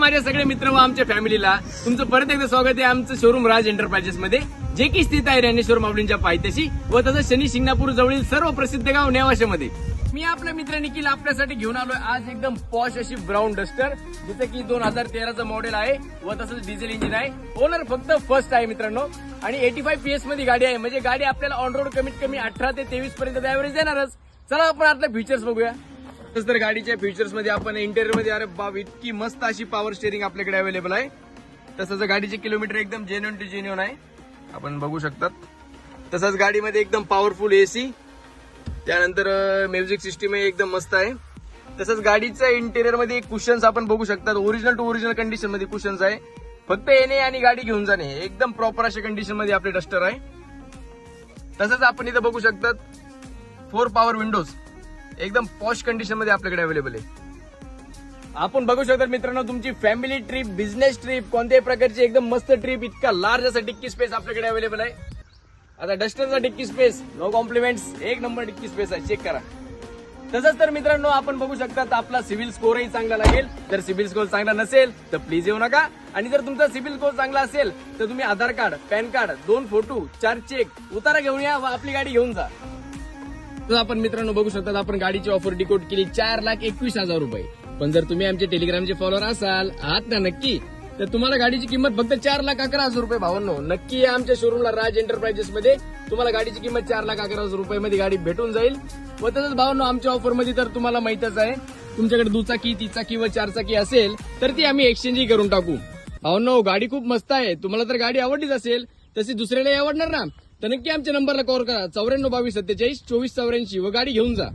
माझ्या सगळे मित्र व आमच्या फॅमिलीला तुमचं परत एकदा स्वागत आहे आमचं शोरूम राज एंटरप्राइजेस मध्ये. जे की स्थित आहे ज्ञानेश्वर मावळींच्या पायथ्याशी व तसंच शनी शिंगणापूर जवळील सर्व प्रसिद्ध गाव नेवाशामध्ये. मी आपल्या मित्र निखिल आपल्यासाठी घेऊन आलोय आज एकदम पॉश अशी ब्राऊन डस्टर जिथे की दोन हजार तेराचं मॉडेल आहे व तसंच डिझेल इंजिन आहे. ओनर फक्त फर्स्ट आहे मित्रांनो. आणि एटी फाय पीएसमध्ये गाडी आहे. म्हणजे गाडी आपल्याला ऑन रोड कमीत कमी अठरा ते तेवीस पर्यंत ऍव्हरेज देणारच. चला आपण आता फीचर्स बघूया. तर गाडीच्या फीचर्समध्ये आपण इंटेरियरमध्ये अरे बाब इतकी मस्त अशी पॉवर स्टेअरिंग आपल्याकडे अवेलेबल आहे. तसंच गाडीचे किलोमीटर एकदम जेन्युन टू जेन्युन आहे. आपण बघू शकतात. तसंच गाडीमध्ये एकदम पॉवरफुल एसी त्यानंतर म्युझिक सिस्टीम एकदम मस्त आहे. तसंच गाडीच्या इंटेरियरमध्ये कुशन्स आपण बघू शकतात. ओरिजिनल टू ओरिजिनल कंडिशनमध्ये कुशन्स आहे. फक्त येणे आणि गाडी घेऊन जाणे एकदम प्रॉपर अशा कंडिशनमध्ये आपले डस्टर आहे. तसंच आपण इथं बघू शकतात फोर पॉवर विंडोज एकदम पॉश कंडिशनमध्ये आपल्याकडे अवेलेबल आहे. आपण बघू शकता मित्रांनो तुमची फॅमिली ट्रिप बिझनेस ट्रिप कोणत्याही प्रकारची एकदम मस्त ट्रिप इतका लार्ज असा डिक्की स्पेस आपल्याकडे अवेलेबल आहे. आता डस्टरचा डिक्की स्पेस नो कॉम्प्लिमेंट्स एक नंबर डिक्की स्पेस आहे चेक करा. तसंच तर मित्रांनो आपण बघू शकता आपला सिव्हिल स्कोरही चांगला लागेल. जर सिव्हिल स्कोर चांगला नसेल तर प्लीज येऊ नका. आणि जर तुमचा सिव्हिल स्कोर चांगला असेल तर तुम्ही आधार कार्ड पॅन कार्ड दोन फोटो चार चेक उतारा घेऊन या व आपली गाडी घेऊन जा. तर आपण मित्रांनो बघू शकतात आपण गाडीची ऑफर डिकोट केली चार लाख एकवीस हजार रुपये. पण जर तुम्ही आमचे टेलिग्रामचे फॉलोअर असाल आहात ना नक्की तर तुम्हाला गाडीची किंमत फक्त चार लाख अकरा हजार रुपये भावांनो. नक्की आमच्या शोरूमला राज एंटरप्राइजेस मध्ये तुम्हाला गाडीची किंमत चार लाख अकरा हजार रुपये मध्ये गाडी भेटून जाईल. व तसंच भावांनो आमच्या ऑफरमध्ये तर तुम्हाला माहितच आहे तुमच्याकडे दुचाकी तिचाकी व चारचाकी असेल तर ती आम्ही एक्सचेंजही करून टाकू. भावांनो गाडी खूप मस्त आहे. तुम्हाला तर गाडी आवडलीच असेल तशी दुसऱ्यालाही आवडणार ना. तर नक्की आमच्या नंबरला कॉल करा. चौऱ्याण्णव बावीस सत्तेचाळीस चोवीस चौऱ्याऐंशी. व गाडी घेऊन जा.